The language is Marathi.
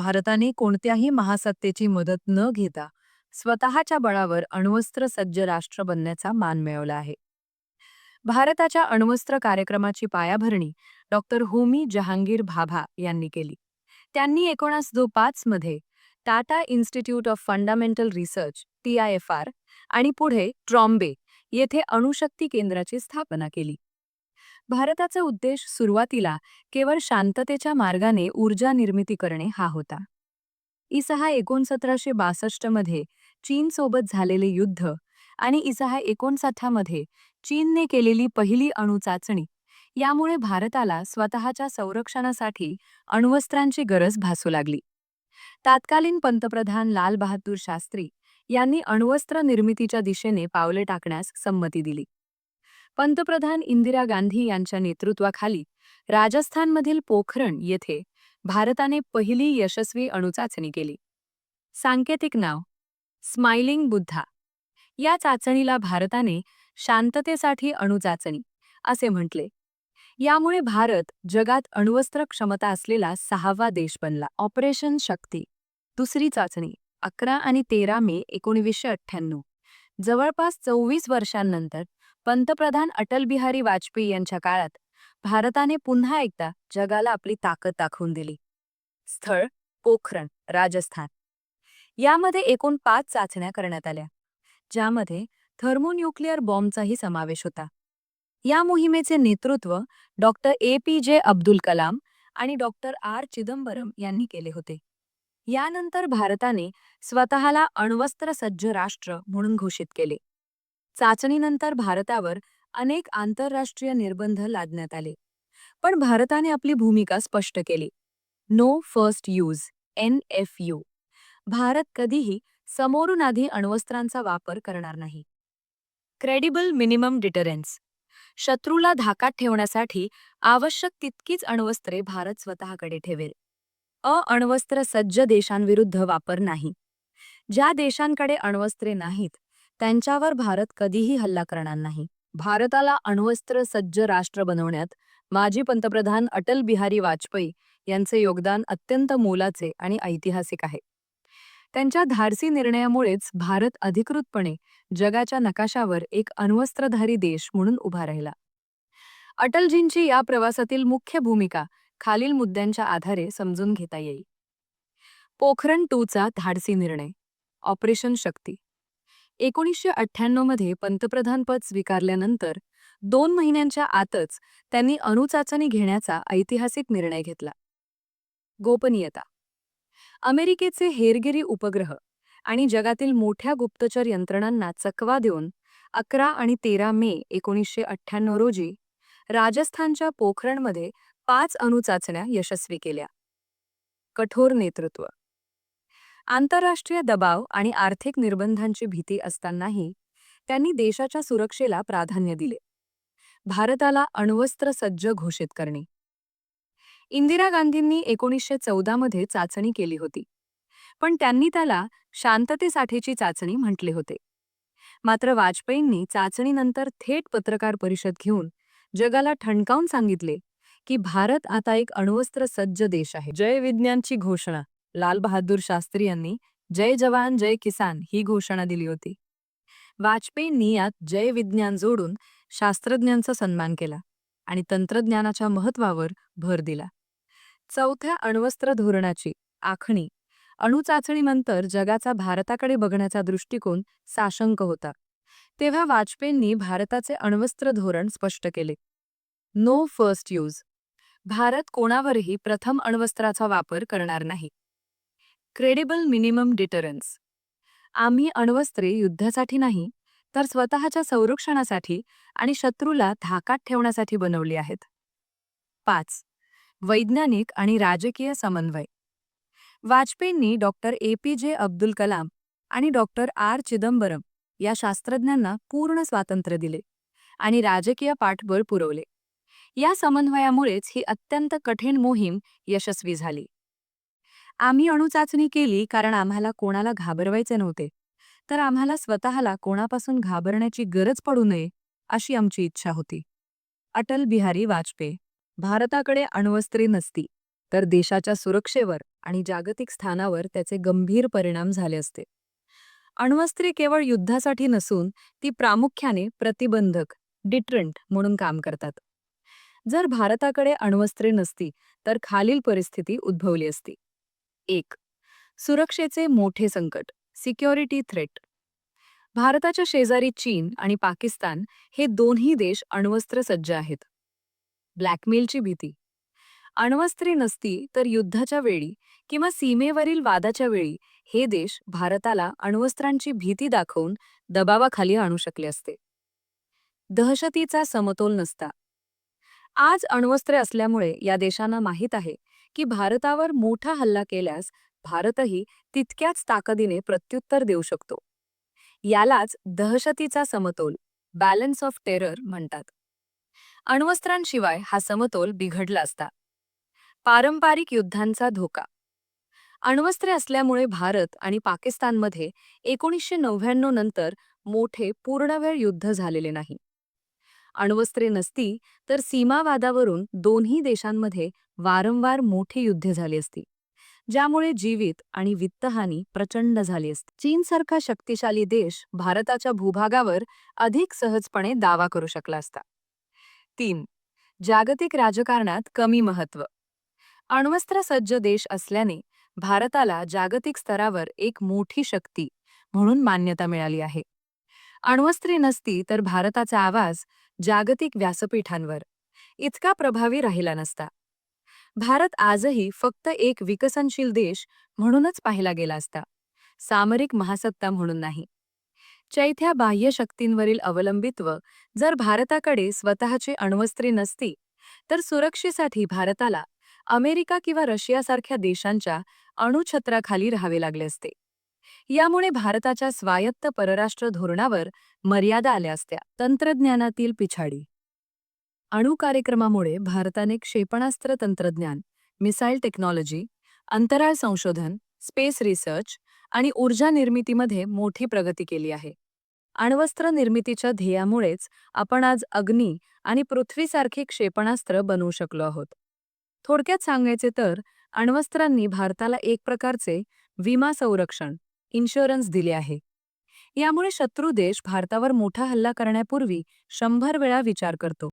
भारताने कोणत्याही महासत्तेची मदत न घेता स्वतःच्या बळावर अण्वस्त्र सज्ज राष्ट्र बनण्याचा मान मिळवला आहे. भारताच्या अण्वस्त्र कार्यक्रमाची पायाभरणी डॉक्टर होमी जहांगीर भाभा यांनी केली. त्यांनी एकोणास दो पाच मध्ये Tata institute of fundamental research TIFR आणि पुढे ट्रॉम्बे येथे अणुशक्ती केंद्राची स्थापना केली. भारताचा उद्देश सुरुवातीला केवळ शांततेच्या मार्गाने ऊर्जा निर्मिती करणे हा होता. इसहा एकोणसतराशे बासष्टमध्ये चीनसोबत झालेले युद्ध आणि इसहा एकोणसाठामध्ये चीनने केलेली पहिली अणुचाचणी यामुळे भारताला स्वतःच्या संरक्षणासाठी अण्वस्त्रांची गरज भासू लागली. तात्कालीन पंतप्रधान लाल बहादूर शास्त्री यांनी अण्वस्त्र निर्मितीच्या दिशेने पावले टाकण्यास संमती दिली. पंतप्रधान इंदिरा गांधी यांच्या नेतृत्वाखाली राजस्थानमधील पोखरण येथे भारताने पहिली यशस्वी अणुचाचणी केली. सांकेतिक नाव स्माइलिंग बुद्धा. या चाचणीला भारताने शांततेसाठी अणुचाचणी असे म्हटले. यामुळे भारत जगात अण्वस्त्र क्षमता असलेला सहावा देश बनला. ऑपरेशन शक्ती. दुसरी चाचणी अकरा आणि तेरा मे एकोणीसशे अठ्ठ्याण्णव. जवळपास चोवीस वर्षांनंतर पंतप्रधान अटल बिहारी वाजपेयी यांच्या काळात भारताने पुन्हा एकदा जगाला आपली ताकद दाखवून दिली. स्थळ पोखरण राजस्थान. यामध्ये एकूण पाच चाचण्या करण्यात आल्या ज्यामध्ये थर्मोन्यूक्लिअर बॉम्बचाही समावेश होता. या मोहिमेचे नेतृत्व doctor A P J Abdul Kalam आणि डॉक्टर आर. चिदंबरम यांनी केले होते. यानंतर भारताने स्वतःला अण्वस्त्र सज्ज राष्ट्र म्हणून घोषित केले. चाचणीनंतर भारतावर अनेक आंतरराष्ट्रीय निर्बंध लादण्यात आले. पण भारताने आपली भूमिका स्पष्ट केली. No first use N F U. Bharat कधीही समोरून आधी अण्वस्त्रांचा वापर करणार नाही. Credible minimum deterrence. शत्रूला धाकात ठेवण्यासाठी आवश्यक तितकीच अण्वस्त्रे भारत स्वतःकडे ठेवेल. अण्वस्त्र सज्ज देशांविरुद्ध वापर नाही. ज्या देशांकडे अण्वस्त्रे नाहीत त्यांच्यावर भारत कधीही हल्ला करणार नाही. भारताला अण्वस्त्र सज्ज राष्ट्र बनवण्यात माजी पंतप्रधान अटल बिहारी वाजपेयी यांचे योगदान अत्यंत मोलाचे आणि ऐतिहासिक आहे. त्यांच्या धाडसी निर्णयामुळेच भारत अधिकृतपणे जगाच्या नकाशावर एक अण्वस्त्रधारी देश म्हणून उभा राहिला. अटलजींची या प्रवासातील मुख्य भूमिका खालील मुद्द्यांच्या आधारे समजून घेता येईल. पोखरण टूचा धाडसी निर्णय ऑपरेशन शक्ती एकोणीसशे अठ्ठ्याण्णवमध्ये पंतप्रधानपद स्वीकारल्यानंतर दोन महिन्यांच्या आतच त्यांनी अणुचाचणी घेण्याचा ऐतिहासिक निर्णय घेतला. गोपनीयता. अमेरिकेचे हेरगिरी उपग्रह आणि जगातील मोठ्या गुप्तचर यंत्रणांना चकवा देऊन अकरा आणि तेरा मे एकोणीसशे अठ्ठ्याण्णव रोजी राजस्थानच्या पोखरणमध्ये पाच अणुचाचण्या यशस्वी केल्या. कठोर नेतृत्व. आंतरराष्ट्रीय दबाव आणि आर्थिक निर्बंधांची भीती असतानाही त्यांनी देशाच्या सुरक्षेला प्राधान्य दिले. भारताला अण्वस्त्र सज्ज घोषित करणे. इंदिरा गांधींनी एकोणीसशे चौदामध्ये चाचणी केली होती. पण त्यांनी त्याला शांततेसाठीची चाचणी म्हटले होते. मात्र वाजपेयींनी चाचणीनंतर थेट पत्रकार परिषद घेऊन जगाला ठणकावून सांगितले की भारत आता एक अण्वस्त्र सज्ज देश आहे. जय विज्ञानची घोषणा. लाल बहादूर शास्त्री यांनी जय जवान जय किसान ही घोषणा दिली होती. वाजपेयींनी यात जय विज्ञान जोडून शास्त्रज्ञांचा सन्मान केला आणि तंत्रज्ञानाच्या महत्वावर भर दिला. चौथ्या अण्वस्त्र धोरणाची आखणी अणुचाचणीनंतर जगाचा भारताकडे बघण्याचा दृष्टिकोन साशंक होता. तेव्हा वाजपेयींनी भारताचे अण्वस्त्र धोरण स्पष्ट केले. No first use. भारत कोणावरही प्रथम अण्वस्त्राचा वापर करणार नाही. Credible minimum deterrence. आम्ही अण्वस्त्रे युद्धासाठी नाही तर स्वतःच्या संरक्षणासाठी आणि शत्रूला धाकात ठेवण्यासाठी बनवली आहेत. पाच. वैज्ञानिक आणि राजकीय समन्वय. वाजपेयींनी doctor A. P. J. Abdul Kalam आणि डॉक्टर आर. चिदंबरम या शास्त्रज्ञांना पूर्ण स्वातंत्र्य दिले आणि राजकीय पाठबळ पुरवले. या समन्वयामुळेच ही अत्यंत कठीण मोहीम यशस्वी झाली. आम्ही अणुचाचणी केली कारण आम्हाला कोणाला घाबरवायचे नव्हते. तर आम्हाला स्वतःला कोणापासून घाबरण्याची गरज पडू नये अशी आमची इच्छा होती. अटल बिहारी वाजपेयी भारताकडे अण्वस्त्रे नसती तर देशाच्या सुरक्षेवर आणि जागतिक स्थानावर त्याचे गंभीर परिणाम झाले असते. अण्वस्त्रे केवळ युद्धासाठी नसून ती प्रामुख्याने प्रतिबंधक डिट्रंट म्हणून काम करतात. जर भारताकडे अण्वस्त्रे नसती तर खालील परिस्थिती उद्भवली असती. एक. सुरक्षेचे मोठे संकट सिक्युरिटी थ्रेट भारताच्या शेजारी चीन आणि पाकिस्तान हे दोन्ही देश अण्वस्त्र सज्ज आहेत. ब्लॅकमेलची भीती. अण्वस्त्रे नसती तर युद्धाच्या वेळी किंवा सीमेवरील वादाच्या वेळी हे देश भारताला अण्वस्त्रांची भीती दाखवून दबावाखाली आणू शकले असते. दहशतीचा समतोल नसता. आज अण्वस्त्रे असल्यामुळे या देशांना माहीत आहे की भारतावर मोठा हल्ला केल्यास भारतही तितक्याच ताकदीने प्रत्युत्तर देऊ शकतो. यालाच दहशतीचा समतोल बॅलन्स ऑफ टेरर म्हणतात. अण्वस्त्रांशिवाय हा समतोल बिघडला असता. पारंपरिक युद्धांचा धोका. अण्वस्त्रे असल्यामुळे भारत आणि पाकिस्तानमध्ये एकोणीसशे नव्याण्णव नंतर मोठे पूर्णवेळ युद्ध झालेले नाही. अण्वस्त्रे नसती तर सीमावादावरून दोन्ही देशांमध्ये वारंवार मोठी युद्धे झाली असती ज्यामुळे जीवित आणि वित्तहानी प्रचंड झाली असती. चीनसारखा शक्तिशाली देश भारताच्या भूभागावर अधिक सहजपणे दावा करू शकला असता. तीन जागतिक राजकारणात कमी महत्त्व. अण्वस्त्र सज्ज देश असल्याने भारताला जागतिक स्तरावर एक मोठी शक्ती म्हणून मान्यता मिळाली आहे. अण्वस्त्रे नसती तर भारताचा आवाज जागतिक व्यासपीठांवर इतका प्रभावी राहिला नसता. भारत आजही फक्त एक विकसनशील देश म्हणूनच पाहिला गेला असता. सामरिक महासत्ता म्हणून नाही. चैथ्या बाह्य शक्तींवरील अवलंबित्व जर भारताकडे स्वतःचे अण्वस्त्रे नसती तर सुरक्षेसाठी भारताला अमेरिका किंवा रशियासारख्या देशांच्या अणुछत्राखाली राहावे लागले असते. यामुळे भारताच्या स्वायत्त परराष्ट्र धोरणावर मर्यादा आल्या असत्या. तंत्रज्ञानातील पिछाडी अणु कार्यक्रमामुळे भारताने क्षेपणास्त्र तंत्रज्ञान मिसाईल टेक्नॉलॉजी अंतराळ संशोधन स्पेस रिसर्च आणि ऊर्जा निर्मितीमध्ये मोठी प्रगती केली आहे. अण्वस्त्र निर्मितीच्या ध्येयामुळेच आपण आज अग्नी आणि पृथ्वीसारखी क्षेपणास्त्र बनवू शकलो आहोत. थोडक्यात सांगायचे तर अण्वस्त्रांनी भारताला एक प्रकारचे विमा संरक्षण इन्शुरन्स दिले आहे. यामुळे शत्रू देश भारतावर मोठा हल्ला करण्यापूर्वी शंभर वेळा विचार करतो.